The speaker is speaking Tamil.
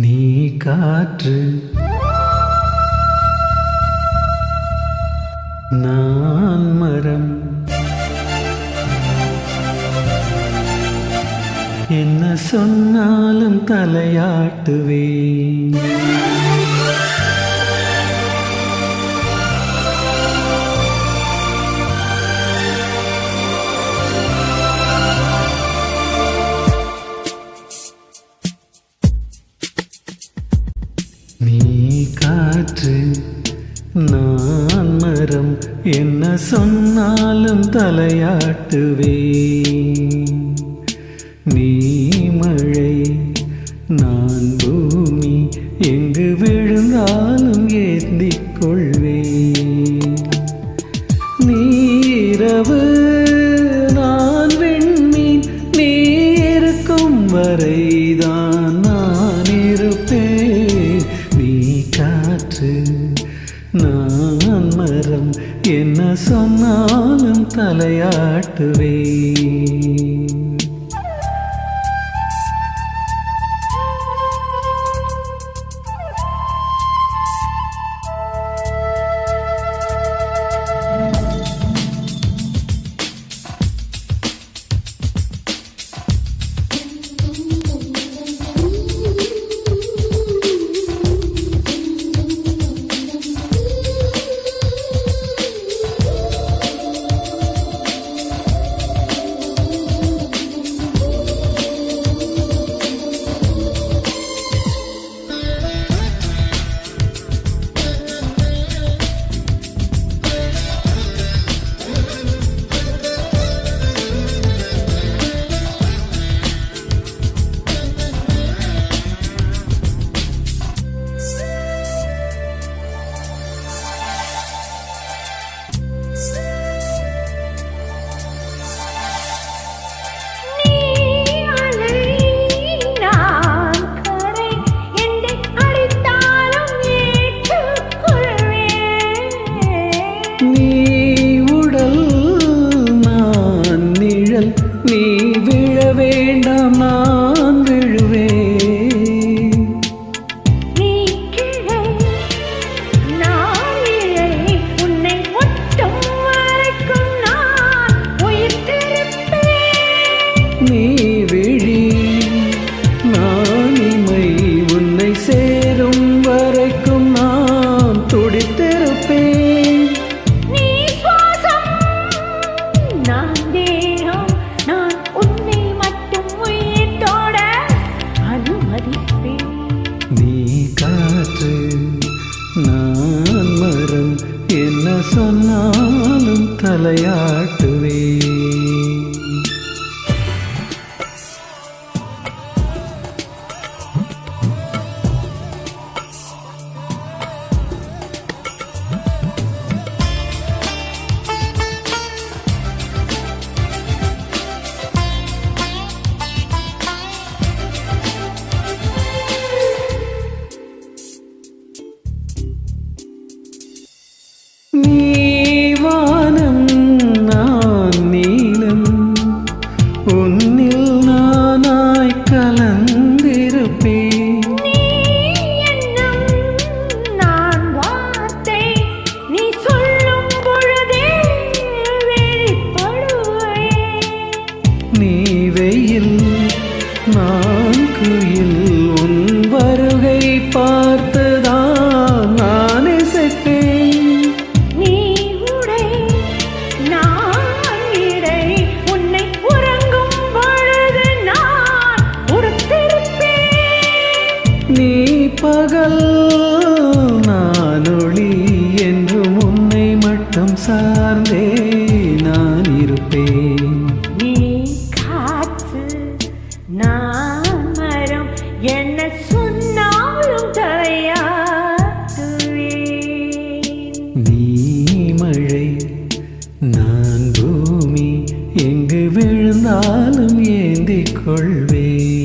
நீ காற்று. நான் மரம். என்ன சொன்னாலும் தலையாட்டுவே காற்று நான் மரம் என்ன சொன்னாலும் தலையாட்டுவே நீ மழை நான் பூமி எங்கு விழுந்தாலும் ஏந்திக் கொள்வே நீரவு நான் விண்மீன் நீ இருக்கும் வரை மரம் என்ன சொன்னாலும் தலையாட்டுவே. சொன்னாலும் குயில் உன் வருகை பார்த்துதான் நான் இசைப்பேன். நீ உடை நான் இடை உன்னை உறங்கும் பொழுது நான் உடுத்திருப்பேன் நீ பகல் நான் ஒளி என்றும் உன்னை மட்டும் சார்ந்தே நான் இருப்பேன். நீ காற்று நான் நான் பூமி எங்கு விழுந்தாலும் ஏந்திக் கொள்வேன்.